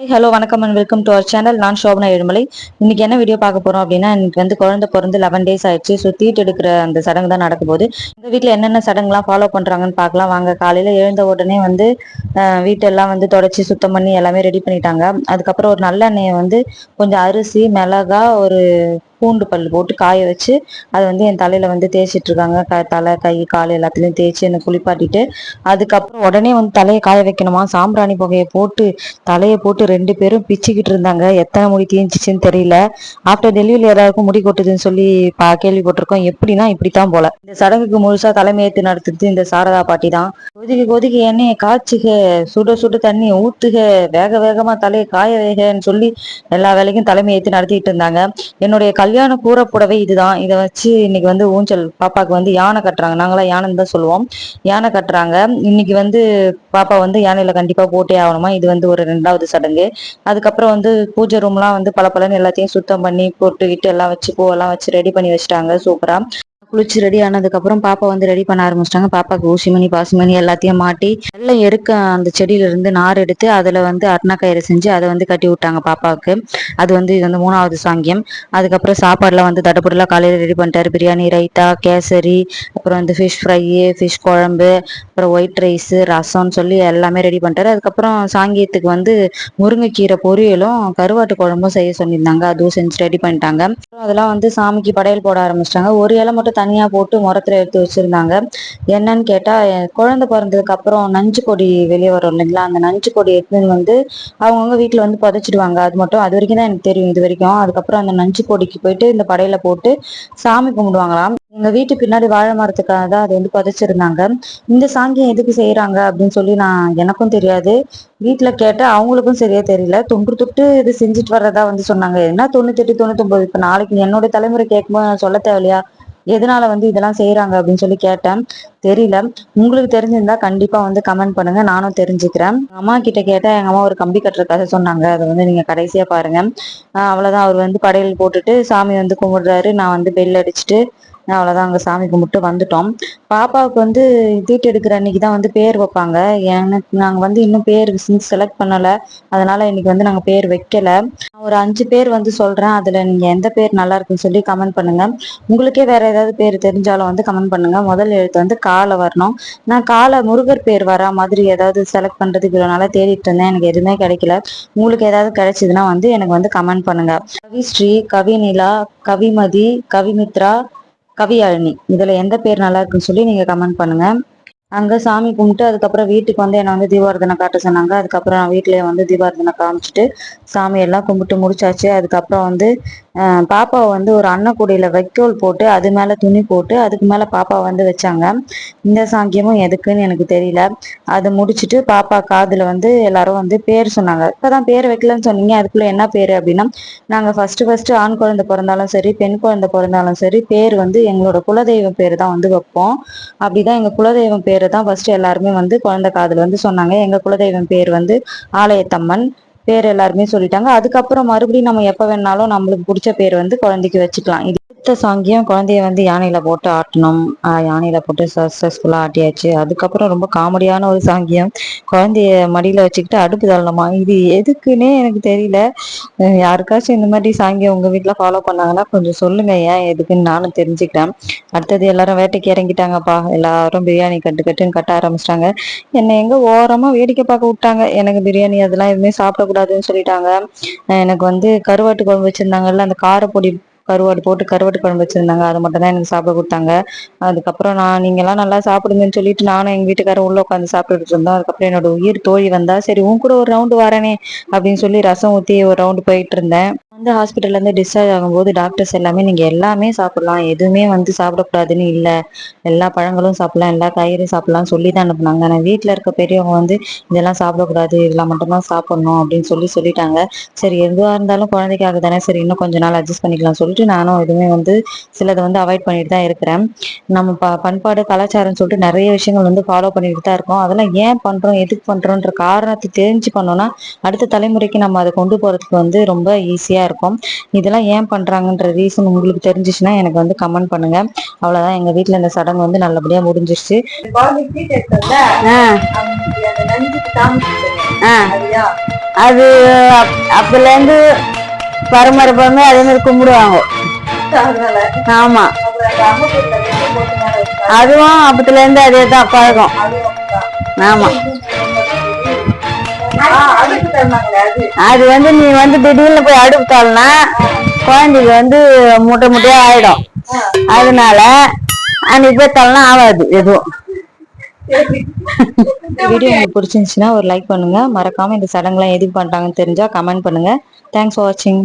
Hi hello வணக்கம் and welcome to our channel நான் சோபனா எழுமலை இன்னைக்கு என்ன வீடியோ பார்க்க போறோம் அப்படின்னா இன்னைக்கு வந்து குழந்தை பிறந்து லெவன் டேஸ் ஆயிடுச்சு. ஸோ தீட்டு எடுக்கிற அந்த சடங்கு தான் நடக்க போகுது. எங்கள் வீட்டில் என்னென்ன சடங்குலாம் ஃபாலோ பண்ணுறாங்கன்னு பார்க்கலாம். வாங்க காலையில் எழுந்த உடனே வந்து வீட்டெல்லாம் வந்து தொடச்சி சுத்தம் பண்ணி எல்லாமே ரெடி பண்ணிட்டாங்க. அதுக்கப்புறம் ஒரு நல்லெண்ணெயை வந்து கொஞ்சம் அரிசி மிளகா ஒரு பூண்டு பல் போட்டு காய வச்சு அதை வந்து என் தலையில வந்து தேய்ச்சிட்டு இருக்காங்க க தலை கை கால் எல்லாத்துலயும் தேய்ச்சி என்னை குளிப்பாட்டிட்டு அதுக்கப்புறம் உடனே வந்து தலையை காய வைக்கணுமா? சாம்பிராணி புகையை போட்டு தலையை போட்டு ரெண்டு பேரும் பிச்சுக்கிட்டு இருந்தாங்க. எத்தனை முடி தீஞ்சிச்சுன்னு தெரியல. ஆஃப்டர் டெலிவரி யாராருக்கும் முடி கொட்டுதுன்னு சொல்லி பா கேள்விப்பட்டிருக்கோம். எப்படின்னா இப்படித்தான் போல. இந்த சடங்குக்கு முழுசா தலைமையேற்று நடத்துறது இந்த சாரதா பாட்டி தான். கொதிக்கு கொதிக்க எண்ணெயை காய்ச்சுக சுட சுட தண்ணியை ஊத்துக வேக வேகமா தலையை காய வேகன்னு சொல்லி எல்லா வேலைக்கும் தலைமை ஏற்று நடத்திட்டு இருந்தாங்க. என்னுடைய கல்யாண கூரை புடவை இதுதான். இதை வச்சு இன்னைக்கு வந்து ஊஞ்சல் பாப்பாக்கு வந்து யானை கட்டுறாங்க. நாங்களாம் யானைன்னு தான் சொல்லுவோம். யானை கட்டுறாங்க. இன்னைக்கு வந்து பாப்பா வந்து யானையில கண்டிப்பா போட்டே ஆகணுமா? இது வந்து ஒரு ரெண்டாவது சடங்கு. அதுக்கப்புறம் வந்து பூஜை ரூம்லாம் வந்து பல எல்லாத்தையும் சுத்தம் பண்ணி போட்டுகிட்டு எல்லாம் வச்சு பூவெல்லாம் வச்சு ரெடி பண்ணி வச்சுட்டாங்க. சூப்பரா. குளிச்சு ரெடி ஆனதுக்கப்புறம் பாப்பா வந்து ரெடி பண்ண ஆரம்பிச்சிட்டாங்க. பாப்பாக்கு ஊசிமணி பாசிமணி எல்லாத்தையும் மாட்டி எல்லாம் எருக்க அந்த செடியில இருந்து நார் எடுத்து அதுல வந்து அருணாக்கயிறு செஞ்சு அதை வந்து கட்டி விட்டாங்க பாப்பாவுக்கு. அது வந்து இது வந்து மூணாவது சாங்கியம். அதுக்கப்புறம் சாப்பாடுலாம் வந்து தடப்படலாம் காலையில் ரெடி பண்ணிட்டாரு. பிரியாணி ரைத்தா கேசரி அப்புறம் வந்து ஃபிஷ் ஃப்ரை ஃபிஷ் குழம்பு அப்புறம் ஒயிட் ரைஸ் ரசம்னு சொல்லி எல்லாமே ரெடி பண்ணிட்டாரு. அதுக்கப்புறம் சாங்கியத்துக்கு வந்து முருங்கைக்கீரை பொரியலும் கருவாட்டு குழம்பும் செய்ய சொல்லியிருந்தாங்க. அதுவும் செஞ்சு ரெடி பண்ணிட்டாங்க. அதெல்லாம் வந்து சாமிக்கு படையல் போட ஆரம்பிச்சிட்டாங்க. ஒரு இலை மட்டும் தனியா போட்டு முரத்துல எடுத்து வச்சிருந்தாங்க. என்னன்னு கேட்டா என் குழந்தை பிறந்ததுக்கு அப்புறம் நஞ்சு கொடி வெளியே வரும் இல்லைங்களா? அந்த நஞ்சு கொடி எடுத்துன்னு வந்து அவங்கவுங்க வீட்டுல வந்து புதைச்சிடுவாங்க. அது மட்டும் அது வரைக்கும் தான் எனக்கு தெரியும் இது வரைக்கும். அதுக்கப்புறம் அந்த நஞ்சு கொடிக்கு போயிட்டு இந்த படையில போட்டு சாமி கும்பிடுவாங்களாம். எங்க வீட்டு பின்னாடி வாழை மரத்துக்காக தான் அது வந்து புதைச்சிருந்தாங்க. இந்த சாங்கியம் எதுக்கு செய்யறாங்க அப்படின்னு சொல்லி நான் எனக்கும் தெரியாது. வீட்டுல கேட்ட அவங்களுக்கும் சரியா தெரியல. தொன்று தொட்டு இது செஞ்சுட்டு வர்றதா வந்து சொன்னாங்க. என்ன தொண்ணூத்தெட்டு தொண்ணூத்தொன்பது? இப்ப நாளைக்கு என்னோட தலைமுறை கேட்கும்போது நான் சொல்ல தேவையில்லையா? எதனால வந்து இதெல்லாம் செய்யறாங்க அப்படின்னு சொல்லி கேட்டேன். தெரியல. உங்களுக்கு தெரிஞ்சிருந்தா கண்டிப்பா வந்து கமெண்ட் பண்ணுங்க. நானும் தெரிஞ்சுக்கிறேன். அம்மா கிட்ட கேட்டா எங்க அம்மா ஒரு கம்பி கட்டுற கதை சொன்னாங்க. அதை வந்து நீங்க கடைசியா பாருங்க. அவ்வளவுதான். அவர் வந்து படையல் போட்டுட்டு சாமி வந்து கும்பிடுறாரு. நான் வந்து பெல் அடிச்சுட்டு அவ்வளோதான் அங்கே சாமி கும்பிட்டு வந்துட்டோம். பாப்பாவுக்கு வந்து தீட்டு எடுக்கிற அன்னைக்கு தான் வந்து பேர் வைப்பாங்க. எனக்கு நாங்கள் வந்து இன்னும் பேர் செலக்ட் பண்ணலை. அதனால இன்னைக்கு வந்து நாங்கள் பேர் வைக்கல. ஒரு அஞ்சு பேர் வந்து சொல்கிறேன் அதில் நீங்கள் எந்த பேர் நல்லா இருக்குன்னு சொல்லி கமெண்ட் பண்ணுங்க. உங்களுக்கே வேற ஏதாவது பேர் தெரிஞ்சாலும் வந்து கமெண்ட் பண்ணுங்க. முதல் எழுத்து வந்து காலை வரணும். நான் காலை முருகர் பேர் வரா மாதிரி ஏதாவது செலக்ட் பண்ணுறதுக்கு இவ்வளோ நாளாக தேடிட்டு இருந்தேன். எனக்கு எதுவுமே கிடைக்கல. உங்களுக்கு ஏதாவது கிடைச்சதுன்னா வந்து எனக்கு வந்து கமெண்ட் பண்ணுங்க. கவிஸ்ரீ கவிநிலா கவிமதி கவிமித்ரா கவியாழினி இதுல எந்த பேர் நல்லா இருக்குன்னு சொல்லி நீங்க கமெண்ட் பண்ணுங்க. அங்க சாமி கும்பிட்டு அதுக்கப்புறம் வீட்டுக்கு வந்து என்னை வந்து தீபாரதனை காட்ட சொன்னாங்க. அதுக்கப்புறம் நான் வீட்லயே வந்து தீபாரதனை காமிச்சிட்டு சாமி எல்லாம் கும்பிட்டு முடிச்சாச்சு. அதுக்கப்புறம் வந்து பாப்பாவை வந்து ஒரு அன்னக்கூடையில வைக்கோல் போட்டு அது மேல துணி போட்டு அதுக்கு மேல பாப்பா வந்து வச்சாங்க. இந்த சாங்கியமும் எதுக்குன்னு எனக்கு தெரியல. அதை முடிச்சுட்டு பாப்பா காதுல வந்து எல்லாரும் வந்து பேர் சொன்னாங்க. இப்பதான் பேர் வைக்கலன்னு சொன்னீங்க. அதுக்குள்ள என்ன பேரு அப்படின்னா நாங்க ஃபர்ஸ்ட் ஃபர்ஸ்ட் ஆண் குழந்தை பிறந்தாலும் சரி பெண் குழந்தை பிறந்தாலும் சரி பேர் வந்து எங்களோட குலதெய்வம் பேர் தான் வந்து வைப்போம். அப்படிதான் எங்க குலதெய்வம் பேர் தான் ஃபர்ஸ்ட் எல்லாருமே வந்து குழந்தை காதில் வந்து சொன்னாங்க. எங்க குலதெய்வம் பேர் வந்து ஆலயத்தம்மன். பேர் எல்லாருமே சொல்லிட்டாங்க. அதுக்கப்புறம் மறுபடியும் நம்ம எப்ப வேணாலும் நம்மளுக்கு பிடிச்ச பேர் வந்து குழந்தைக்கு வச்சுக்கலாம். இது அடுத்த சாங்கியம் குழந்தைய வந்து யானையில போட்டு ஆட்டணும்? யானையில் யானையில போட்டு சக்சஸ்ஃபுல்லா ஆட்டியாச்சு. அதுக்கப்புறம் ரொம்ப காமெடியான ஒரு சாங்கியம் குழந்தைய மடியில வச்சுக்கிட்டு அடுப்பு தள்ளணுமா? இது எதுக்குன்னே எனக்கு தெரியல. யாருக்காச்சும் இந்த மாதிரி சாங்கியம் உங்க வீட்டில் ஃபாலோ பண்ணாங்கன்னா கொஞ்சம் சொல்லுங்க ஏன் எதுக்குன்னு நானும் தெரிஞ்சுக்கிறேன். அடுத்தது எல்லாரும் வேட்டைக்கு இறங்கிட்டாங்கப்பா. எல்லாரும் பிரியாணி கட்டு கட்டுன்னு கட்ட ஆரம்பிச்சிட்டாங்க. என்னை எங்க ஓரமா வேடிக்கை பார்க்க விட்டாங்க. எனக்கு பிரியாணி அதெல்லாம் எதுவுமே சாப்பிடக்கூடாதுன்னு சொல்லிட்டாங்க. எனக்கு வந்து கருவாட்டு குழம்பு வச்சிருந்தாங்கல்ல அந்த காரப்பொடி கருவாடு போட்டு கருவாட்டு குழம்பு வச்சுருந்தாங்க. அதை மட்டும் தான் எனக்கு சாப்பிட கொடுத்தாங்க. அதுக்கப்புறம் நான் நீங்கள்லாம் நல்லா சாப்பிடுங்கன்னு சொல்லிட்டு நானும் எங்கள் வீட்டுக்காரர் உள்ளே உட்காந்து சாப்பிட்டுட்டு இருந்தோம். அதுக்கப்புறம் என்னோட உயிர் தோழி வந்தா சரி உன் கூட ஒரு ரவுண்டு வரேனே அப்படின்னு சொல்லி ரசம் ஊற்றி ஒரு ரவுண்டு போயிட்டு இருந்தேன். அந்த ஹாஸ்பிட்டல்லேருந்து டிஸ்சார்ஜ் ஆகும்போது டாக்டர்ஸ் எல்லாமே நீங்கள் எல்லாமே சாப்பிடலாம். எதுவுமே வந்து சாப்பிடக்கூடாதுன்னு இல்லை. எல்லா பழங்களும் சாப்பிடலாம். எல்லா காய்கறியும் சாப்பிடலாம் சொல்லி தான் அனுப்புனாங்க. ஆனால் வீட்டில் இருக்க பெரியவங்க வந்து இதெல்லாம் சாப்பிடக்கூடாது. இதெல்லாம் மட்டும்தான் சாப்பிடணும். அப்படின்னு சொல்லி சொல்லிட்டாங்க. சரி எதுவாக இருந்தாலும் குழந்தைக்காக தானே சரி இன்னும் கொஞ்ச நாள் அட்ஜஸ்ட் பண்ணிக்கலாம் சொல்லிட்டு நானும் எதுவுமே வந்து சிலதை வந்து அவாய்ட் பண்ணிட்டு தான் இருக்கிறேன். நம்ம ப பண்பாடு கலாச்சாரம்னு சொல்லிட்டு நிறைய விஷயங்கள் வந்து ஃபாலோ பண்ணிட்டு தான் இருக்கோம். அதெல்லாம் ஏன் பண்ணுறோம் எதுக்கு பண்ணுறோன்ற காரணத்தை தெரிஞ்சு பண்ணோம்னா அடுத்த தலைமுறைக்கு நம்ம அதை கொண்டு போகிறதுக்கு வந்து ரொம்ப ஈஸியாக இருக்கும். இதெல்லாம் ஏன் பண்றாங்கன்ற ரீசன் உங்களுக்கு தெரிஞ்சிச்சுன்னா எனக்கு வந்து கமெண்ட் பண்ணுங்க. அவ்வளவுதான். எங்க வீட்ல இந்த சடங்கு வந்து நல்லபடியா முடிஞ்சிருச்சு. அது அப்பலேருந்து பரம்பரை அதே மாதிரி கும்பிடுவாங்க. ஆமா. அதுவும் அப்பத்துல இருந்து அதே தான் பழக்கம். ஆமா. அது. வந்து நீ வந்து திடீர்னு போய் அடுப்பு தள்ளனா குழந்தைக்கு வந்து முட்டை முட்டையா ஆயிடும். அதனால அன்னைக்கு போய் ஆகாது எதுவும். வீடியோ உங்களுக்கு பிடிச்சிருந்துச்சுன்னா ஒரு லைக் பண்ணுங்க. மறக்காம இந்த சடங்குலாம் எதுக்கு பண்றாங்கன்னு தெரிஞ்சா கமெண்ட் பண்ணுங்க. தேங்க்ஸ் ஃபார் வாட்சிங்